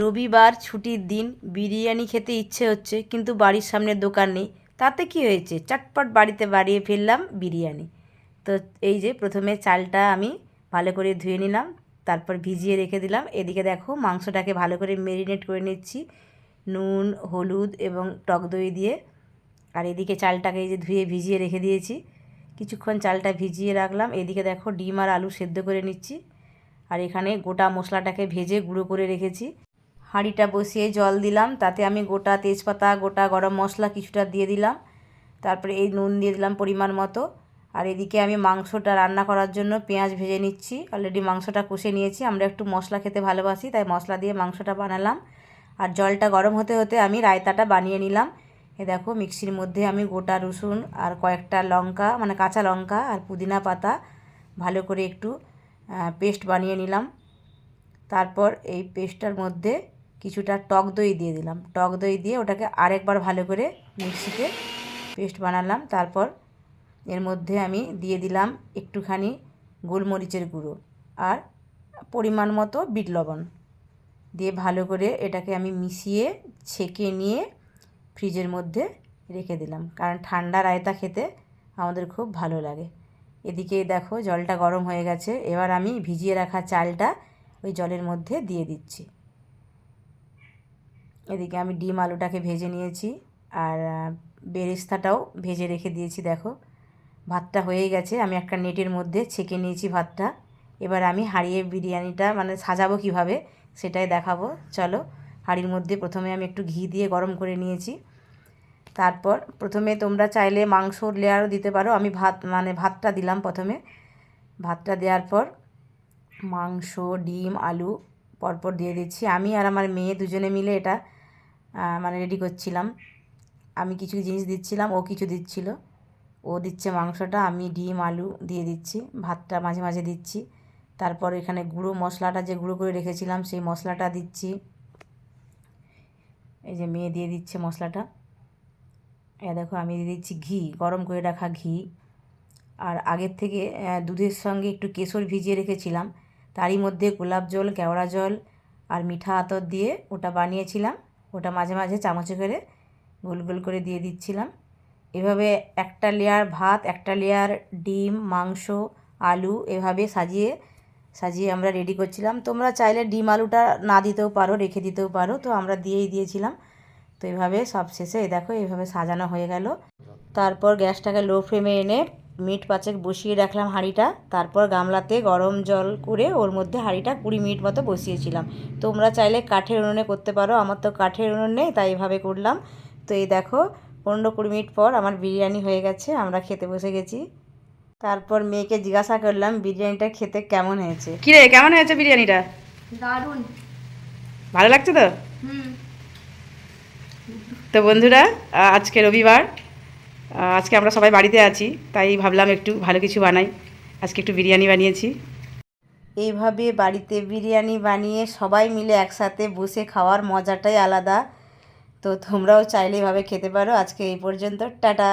রবিবার ছুটির দিন বিরিয়ানি খেতে ইচ্ছে হচ্ছে, কিন্তু বাড়ির সামনে দোকান নেই। তাতে কি হয়েছে? চটপট বাড়িতে বাড়িয়ে ফেললাম বিরিয়ানি। তো এই যে প্রথমে চালটা আমি ভালো করে ধুয়ে নিলাম, তারপর ভিজিয়ে রেখে দিলাম। এদিকে দেখো মাংসটাকে ভালো করে মেরিনেট করে নিচ্ছি, নুন, হলুদ এবং টক দই দিয়ে। আর এদিকে চালটাকে এই যে ধুয়ে ভিজিয়ে রেখে দিয়েছি। কিছুক্ষণ চালটা ভিজিয়ে রাখলাম। এদিকে দেখো ডিম আর আলু সেদ্ধ করে নিচ্ছি। আর এখানে গোটা মশলাটাকে ভেজে গুঁড়ো করে রেখেছি। হাঁড়িটা বসিয়ে জল দিলাম, তাতে আমি গোটা তেজপাতা, গোটা গরম মশলা কিছুটা দিয়ে দিলাম। তারপরে এই নুন দিয়ে দিলাম পরিমাণ মতো। আর এদিকে আমি মাংসটা রান্না করার জন্য পেঁয়াজ ভেজে নিচ্ছি। অলরেডি মাংসটা কষে নিয়েছি, আমরা একটু মশলা খেতে ভালোবাসি, তাই মশলা দিয়ে মাংসটা বানালাম। আর জলটা গরম হতে হতে আমি রায়তাটা বানিয়ে নিলাম। এ দেখো, মিক্সির মধ্যে আমি গোটা রসুন আর কয়েকটা লঙ্কা মানে কাঁচা লঙ্কা আর পুদিনা পাতা ভালো করে একটু পেস্ট বানিয়ে নিলাম। তারপর এই পেস্টটার মধ্যে কিছুটা টক দই দিয়ে দিলাম। টক দই দিয়ে ওটাকে আরেকবার ভালো করে মিক্সিতে পেস্ট বানালাম। তারপর এর মধ্যে আমি দিয়ে দিলাম একটুখানি গোলমরিচের গুঁড়ো আর পরিমাণ মতো বিট লবণ। দিয়ে ভালো করে এটাকে আমি মিশিয়ে ছেঁকে নিয়ে ফ্রিজের মধ্যে রেখে দিলাম। কারণ ঠান্ডা রায়তা খেতে আমাদের খুব ভালো লাগে। এদিকে দেখো জলটা গরম হয়ে গেছে। এবার আমি ভিজিয়ে রাখা চালটা ওই জলের মধ্যে দিয়ে দিচ্ছি। এদিকে আমি ডিম আলুটাকে ভেজে নিয়েছি আর বেরেস্তাটাও ভেজে রেখে দিয়েছি, দেখো। ভাতটা হয়ে গেছে। আমি একটা নেটের মধ্যে ছেঁকে নিয়েছি ভাতটা। এবার আমি হাঁড়িয়ে বিরিয়ানিটা মানে সাজাবো কীভাবে সেটাই দেখাবো। চলো, হাঁড়ির মধ্যে প্রথমে আমি একটু ঘি দিয়ে গরম করে নিয়েছি। তারপর প্রথমে তোমরা চাইলে মাংসর লেয়ারও দিতে পারো। আমি ভাত মানে ভাতটা দিলাম প্রথমে। ভাতটা দেওয়ার পর মাংস, ডিম, আলু পরপর দিয়ে দিচ্ছি। আমি আর আমার মেয়ে দুজনে মিলে এটা মানে রেডি করছিলাম। আমি কিছু জিনিস দিচ্ছিলাম, ও কিছু দিচ্ছিল। ও দিচ্ছে মাংসটা, আমি ডিম, আলু দিয়ে দিচ্ছি, ভাতটা মাঝে মাঝে দিচ্ছি। তারপর এখানে গুঁড়ো মশলাটা যে গুঁড়ো করে রেখেছিলাম, সেই মশলাটা দিচ্ছি। এই যে মেয়ে দিয়ে দিচ্ছে মশলাটা। এ দেখো, আমি দিয়ে দিচ্ছি ঘি, গরম করে রাখা ঘি। আর আগের থেকে দুধের সঙ্গে একটু কেশর ভিজিয়ে রেখেছিলাম। তারই মধ্যে গোলাপ জল, কেওড়া জল আর মিঠা আতর দিয়ে ওটা বানিয়েছিলাম। ওটা মাঝে মাঝে চামচে করে গোল গোল করে দিয়ে দিচ্ছিলাম। এভাবে একটা লেয়ার ভাত, একটা লেয়ার ডিম, মাংস, আলু এভাবে সাজিয়ে সাজিয়ে আমরা রেডি করছিলাম। তোমরা চাইলে ডিম আলুটা না দিতেও পারো, রেখে দিতেও পারো, তো আমরা দিয়েই দিয়েছিলাম। তো এভাবে সব শেষে দেখো এইভাবে সাজানো হয়ে গেল। তারপর গ্যাসটাকে লো ফ্লেমে এনে মিট পাঁচেক বসিয়ে রাখলাম হাঁড়িটা তারপর গামলাতে গরম জল করে ওর মধ্যে হাঁড়িটা কুড়ি মিনিট মতো বসিয়েছিলাম। তোমরা চাইলে কাঠের উনুনে করতে পারো আমার তো কাঠের উনুন নেই তাই এভাবে করলাম। তো এই দেখো পনেরো কুড়ি মিনিট পর আমার বিরিয়ানি হয়ে গেছে আমরা খেতে বসে গেছি। তারপর মেয়েকে জিজ্ঞাসা করলাম বিরিয়ানিটা খেতে কেমন হয়েছে? কিরে কেমন হয়েছে বিরিয়ানিটা? দারুণ। ভালো লাগছে তো? তো বন্ধুরা আজকে রবিবার আজকে আমরা সবাই বাড়িতে আছি, তাই ভাবলাম একটু ভালো কিছু বানাই। আজকে একটু বিরিয়ানি বানিয়েছি। এইভাবে বাড়িতে বিরিয়ানি বানিয়ে সবাই মিলে একসাথে বসে খাওয়ার মজাটাই আলাদা। তো তোমরাও চাইলে এভাবে খেতে পারো। আজকে এই পর্যন্ত। টাটা!